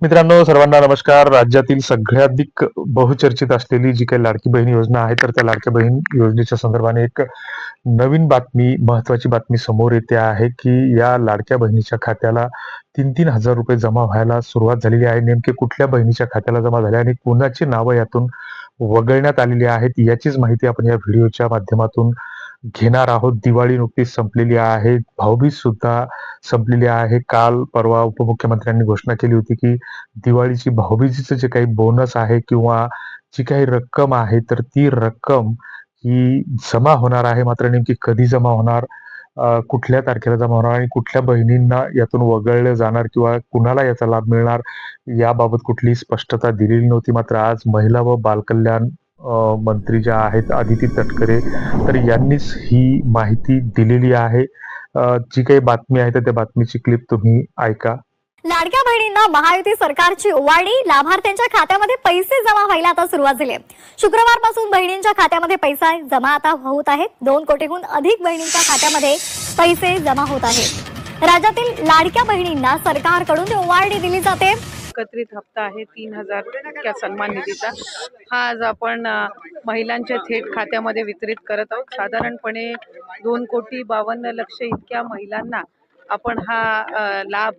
मित्रांनो सर्वांना नमस्कार. राज्यातील सगळ्याधिक बहुचर्चित असलेली जी काही लाडकी बहीण योजना आहे तर त्या लाडक्या बहीण योजनेच्या संदर्भाने एक नवीन बातमी महत्वाची बातमी समोर येते आहे की या लाडक्या बहिणीच्या खात्याला तीन तीन हजार रुपये जमा व्हायला सुरुवात झालेली आहे. नेमके कुठल्या बहिणीच्या खात्याला जमा झाल्या आणि कोणाची नावं यातून वगळण्यात आलेली आहेत याचीच माहिती आपण या व्हिडिओच्या माध्यमातून घेणार आहोत. दिवाळी नुकतीच संपलेली आहे. भाऊबीज सुद्धा संपलेली आहे. काल परवा उपमुख्यमंत्र्यांनी घोषणा केली होती की दिवाळीची भाऊबीजीचं जे काही बोनस आहे किंवा जी काही रक्कम आहे तर ती रक्कम ही जमा होणार आहे. मात्र नेमकी कधी जमा होणार कुठल्या तारखेला जमा होणार आणि कुठल्या बहिणींना यातून वगळलं जाणार किंवा कुणाला याचा लाभ मिळणार याबाबत कुठली स्पष्टता दिलेली नव्हती. मात्र आज महिला व बालकल्याण मंत्री ज्या आहेत आदिती तटकरे तर यांनीच ही माहिती दिलेली आहे. जी काही बातमी आहे तर त्या बातमीची क्लिप तुम्ही ऐका. लाडक्या बहिणींना महायुती सरकारची ओवाळणी लाभार्थ्यांच्या खात्यामध्ये पैसे जमा व्हायला आता सुरुवात झाली आहे. शुक्रवारपासून बहिणींच्या खात्यामध्ये पैसा जमा आता होत आहेत. दोन कोटीहून अधिक बहिणींच्या खात्यामध्ये पैसे जमा होत आहेत. राज्यातील लाडक्या बहिणींना सरकारकडून ओवाळणी दिली जाते. एकत्रित हप्ता आहे तीन हजार इतक्या सन्मान निधीचा. हा आज आपण महिलांच्या थेट खात्यामध्ये वितरित करत आहोत. साधारणपणे दोन कोटी बावन्न लक्ष इतक्या महिलांना आपण हा लाभ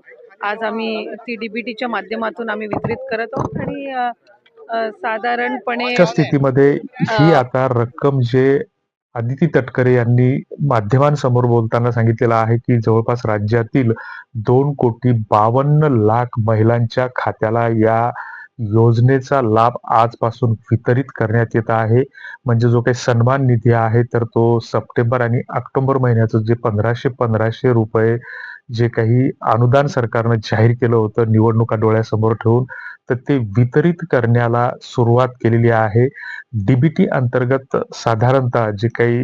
आज आम्ही ती डीबीटीच्या माध्यमातून आम्ही वितरित करत आहोत. आणि साधारणपणे स्थितीमध्ये ही आता रक्कम जे आदिती तटकरे यांनी माध्यमांसमोर बोलताना सांगितलेलं आहे की जवळपास राज्यातील दोन कोटी बावन्न लाख महिलांच्या खात्याला या योजनेचा लाभ आजपासून वितरित करण्यात येत आहे. म्हणजे जो काही सन्मान निधी आहे तर तो सप्टेंबर आणि ऑक्टोबर महिन्याचं जे पंधराशे पंधराशे रुपये जे काही अनुदान सरकारनं जाहीर केलं होतं निवडणुका डोळ्यासमोर ठेवून तर ते वितरित करण्याला सुरुवात केलेली आहे. डीबीटी अंतर्गत साधारणतः जे काही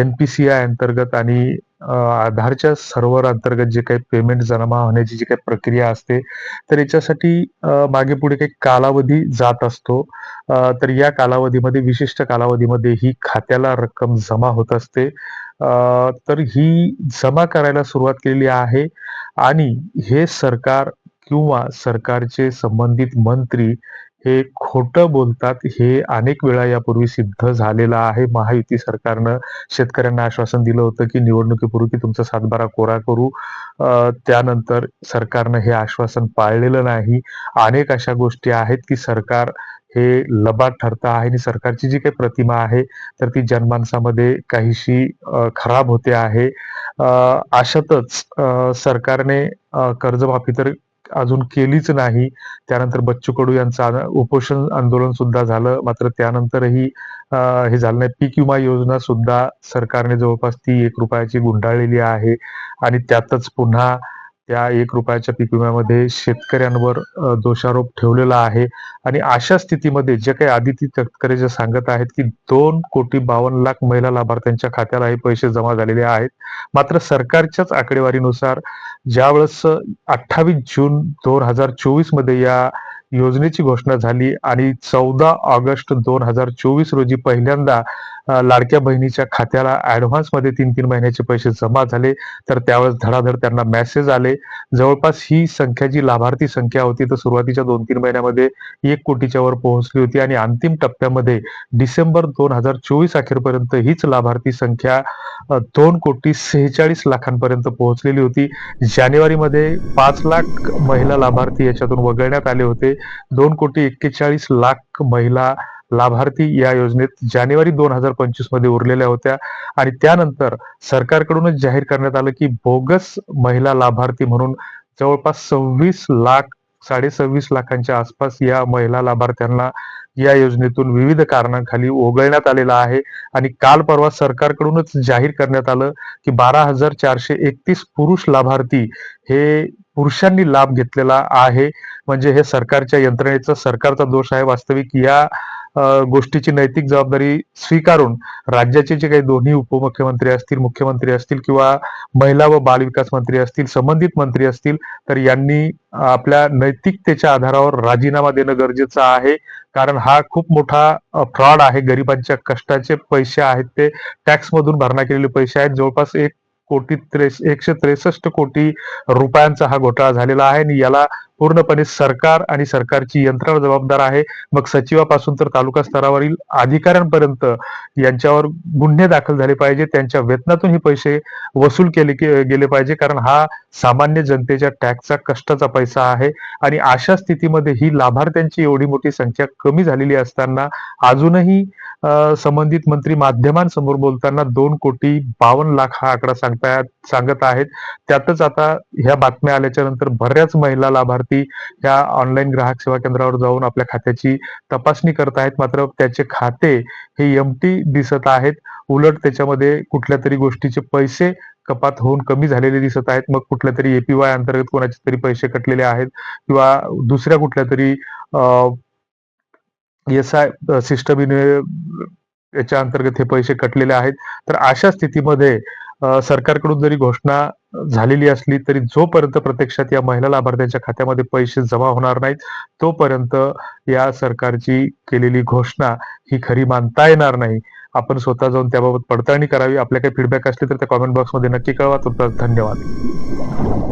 एन पी सी आय अंतर्गत आणि आधारच्या सर्व्हर अंतर्गत जे काही पेमेंट जमा होण्याची जी काही प्रक्रिया असते तर याच्यासाठी मागे पुढे काही कालावधी जात असतो. तर या कालावधीमध्ये विशिष्ट कालावधीमध्ये ही खात्याला रक्कम जमा होत असते. तर ही जमा करायला सुरुवात केलेली आहे. आणि हे सरकार किंवा सरकारचे संबंधित मंत्री हे खोटं बोलतात हे अनेक वेळा यापूर्वी सिद्ध झालेलं आहे. महायुती सरकारनं शेतकऱ्यांना आश्वासन दिलं होतं की निवडणुकीपूर्वी तुमचा सातबारा कोरा करू. त्यानंतर सरकारनं हे आश्वासन पाळलेलं नाही. अनेक अशा गोष्टी आहेत की सरकार हे लबाड ठरतं आहे आणि सरकारची जी काही प्रतिमा आहे तर ती जनमानसामध्ये काहीशी खराब होते आहे. अशातच सरकारने कर्जमाफी तर अजून केलीच नाही. त्यानंतर बच्चू कडू यांचं उपोषण आंदोलन सुद्धा झालं. मात्र त्यानंतरही हे झालं नाही. पीक विमा योजना सुद्धा सरकारने जवळपास ती एक रुपयाची गुंडाळलेली आहे. आणि त्यातच पुन्हा त्या एक रुपयाच्या पीक विम्यामध्ये शेतकऱ्यांवर दोषारोप ठेवलेला आहे. आणि अशा स्थितीमध्ये जे काही आदिती तटकरे जे सांगत आहेत की दोन कोटी बावन्न लाख महिला लाभार्थ्यांच्या खात्याला हे पैसे जमा झालेले आहेत. मात्र सरकारच्याच आकडेवारीनुसार ज्यावेळेस अठ्ठावीस जून दोन हजार चोवीसमध्ये या योजनेची घोषणा झाली आणि चौदा ऑगस्ट दोन हजार चोवीस रोजी पहिल्यांदा लाडक्या बहिणीच्या खात्याला ऍडव्हान्समध्ये तीन तीन महिन्याचे पैसे जमा झाले. तर त्यावेळेस धडाधड त्यांना मेसेज आले. जवळपास ही संख्या जी लाभार्थी संख्या होती तर सुरुवातीच्या दोन तीन महिन्यामध्ये एक कोटीच्या वर पोहोचली होती. आणि अंतिम टप्प्यामध्ये डिसेंबर दोन हजार चोवीस अखेरपर्यंत हीच लाभार्थी संख्या दोन कोटी सेहेचाळीस लाखांपर्यंत पोहोचलेली होती. जानेवारीमध्ये पाच लाख महिला लाभार्थी याच्यातून वगळण्यात आले होते. दोन कोटी एक्केचाळीस लाख महिला लाभार्थी या योजनेत जानेवारी दोन हजार पंचवीसमध्ये उरलेल्या होत्या. आणि त्यानंतर सरकारकडूनच जाहीर करण्यात आलं की बोगस महिला लाभार्थी म्हणून जवळपास सव्वीस लाख साडे सव्वीस लाखांच्या आसपास या महिला लाभार्थ्यांना या योजनेतून विविध कारणांखाली वगळण्यात आलेला आहे. आणि काल परवा सरकारकडूनच जाहीर करण्यात आलं की बारा हजार चारशे एकतीस पुरुष लाभार्थी हे पुरुषांनी लाभ घेतलेला आहे. म्हणजे हे सरकारच्या यंत्रणेचा सरकारचा दोष आहे. वास्तविक या गोष्टीची नैतिक जबाबदारी स्वीकारून राज्याचे जे काही दोन्ही उपमुख्यमंत्री असतील मुख्यमंत्री असतील किंवा महिला व बाल विकास मंत्री असतील संबंधित मंत्री असतील तर यांनी आपल्या नैतिकतेच्या आधारावर राजीनामा देणं गरजेचं आहे. कारण हा खूप मोठा फ्रॉड आहे. गरिबांच्या कष्टाचे पैसे आहेत ते. टॅक्स मधून भरणा केलेले पैसे आहेत. जवळपास एक कोटी त्रेस एकशे त्रेसष्ट कोटी रुपयांचा हा घोटाळा झालेला आहे. आणि याला पूर्णपणे सरकार आणि सरकारची यंत्रणा जबाबदार आहे. मग सचिवापासून तर तालुका स्तरावरील अधिकाऱ्यांपर्यंत यांच्यावर गुन्हे दाखल झाले पाहिजे. त्यांच्या वेतनातून हे पैसे वसूल केले गेले पाहिजे. कारण हा सामान्य जनतेच्या टॅक्सचा कष्टाचा पैसा आहे. आणि अशा स्थितीमध्ये ही लाभार्थ्यांची एवढी मोठी संख्या कमी झालेली असताना अजूनही संबंधित मंत्री माध्यमांसमोर बोलताना दोन कोटी बावन्न लाख हा आकडा सांगतायत सांगत आहेत. त्यातच आता ह्या बातम्या आल्याच्यानंतर बऱ्याच महिला लाभार्थी ह्या ऑनलाईन ग्राहक सेवा केंद्रावर जाऊन आपल्या खात्याची तपासणी करत आहेत. मात्र त्याचे खाते हे एमटी दिसत आहेत. उलट त्याच्यामध्ये कुठल्या तरी गोष्टीचे पैसे कपात होऊन कमी झालेले दिसत आहेत. मग कुठल्या तरी एपीवाय अंतर्गत कोणाचे तरी पैसे कटलेले आहेत किंवा दुसऱ्या कुठल्या तरी एस आय सिस्टम याच्या अंतर्गत हे पैसे कटलेले आहेत. तर अशा स्थितीमध्ये सरकारकडून जरी घोषणा झालेली असली तरी जोपर्यंत प्रत्यक्षात या महिला लाभार्थ्यांच्या खात्यामध्ये पैसे जमा होणार नाहीत तोपर्यंत या सरकारची केलेली घोषणा ही खरी मानता येणार नाही. आपण स्वतः जाऊन त्याबाबत पडताळणी करावी. आपल्या काही फीडबॅक असले तर त्या कॉमेंट बॉक्समध्ये नक्की कळवा. तुमचा धन्यवाद.